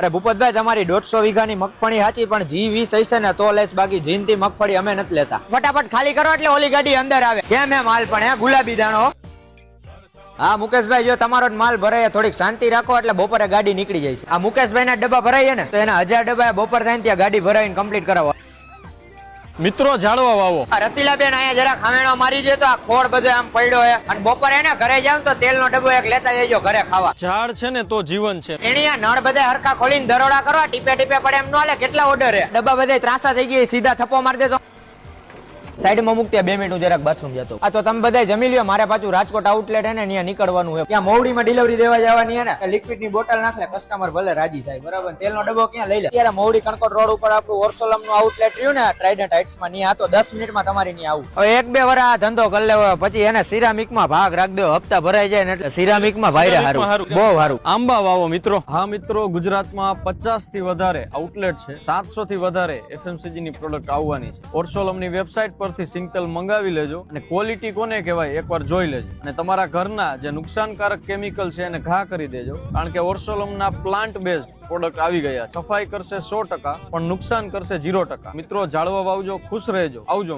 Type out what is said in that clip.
અરે ભૂપતભાઈ, તમારી દોઢસો વીઘાની મગફળી સાચી, પણ જી વીસ હશે ને તો લેસ બાકી જીનતી મગફળી અમે નથી લેતા. ફટાફટ ખાલી કરો એટલે ઓલી ગાડી અંદર આવે. કેમ એમ માલ પણ, હે ગુલાબી દાણો હા, મુકેશભાઈ, જો તમારો માલ ભરાય, થોડીક શાંતિ રાખો એટલે બપોરે ગાડી નીકળી જાય છે. આ મુકેશભાઈ ના ડબ્બા ભરાઈએ ને, તો એના હજાર ડબ્બા બપોર થાય ત્યાં ગાડી ભરાઈને કમ્પ્લીટ કરાવો. મિત્રો ઝાડવા વાવો. આ રસીલાબેન અહીંયા જરા ખામેણો મારી દે તો આ ખોળ બધો આમ પડ્યો હે. અને બપોરે એને ઘરે જાવ તો તેલનો ડબ્બો એક લેતા જજો ઘરે ખાવા. ઝાડ છે ને તો જીવન છે. એની આ નળ બધા હરખા ખોલીને દરોડા કરવા ટીપે ટીપે પડે એમ નો હાલે કેટલા ઓર્ડર હે. ડબ્બા બધા ત્રાસા થઈ ગયા સીધા થપ્પો મારી દેતો સાઈડમાં મૂકતી બે મિનિટ હું જરાક બાથરૂમ જતો. આ તો તમે બધા જમી લ્યો મારે પાછું રાજકોટ આઉટલેટ હે ને ત્યાં નીકળવાનું હોય ત્યાં મોવડીમાં ડિલિવરી દેવા જવાની હે ને લિક્વિડની બોટલ નાખલે કસ્ટમર ભલે રાજી થાય બરાબર? તેલનો ડબ્બો ક્યાં લઈ લે? ત્યારે મોવડી કણકોટ રોડ ઉપર આપણું ઓરસોલમનું આઉટલેટ રહ્યું ને ટ્રાઇડન્ટ હાઇટ્સમાં ત્યાં તો દસ મિનિટમાં તમારી ત્યાં આવું. હવે એક બે વાર આ ધંધો કરી લેવો પછી એને સિરામિકમાં ભાગ રાખ દો હપ્તા ભરાઈ જાય ને એટલે સિરામિકમાં ભાઈ હારું. બહુ હારું. આંબા વાવો મિત્રો. હા મિત્રો ગુજરાતમાં પચાસથી વધારે આઉટલેટ છે સાતસો થી વધારે એફએમસીજી ની પ્રોડક્ટ આવવાની છે. ઓરસોલમની વેબસાઇટ પરથી સિંગતેલ મંગાવી લેજો અને ક્વોલિટી કોને કહેવાય એકવાર જોઈ લેજો. અને તમારા ઘરના જે નુકસાનકારક કેમિકલ છે એને ઘા કરી દેજો. કારણ કે ઓર્સોલમના પ્લાન્ટ બેઝડ પ્રોડક્ટ આવી ગયા. સફાઈ કરશે સો ટકા, પણ નુકસાન કરશે જીરો ટકા. મિત્રો, જાળવા વાવજો, ખુશ રહેજો. આવજો.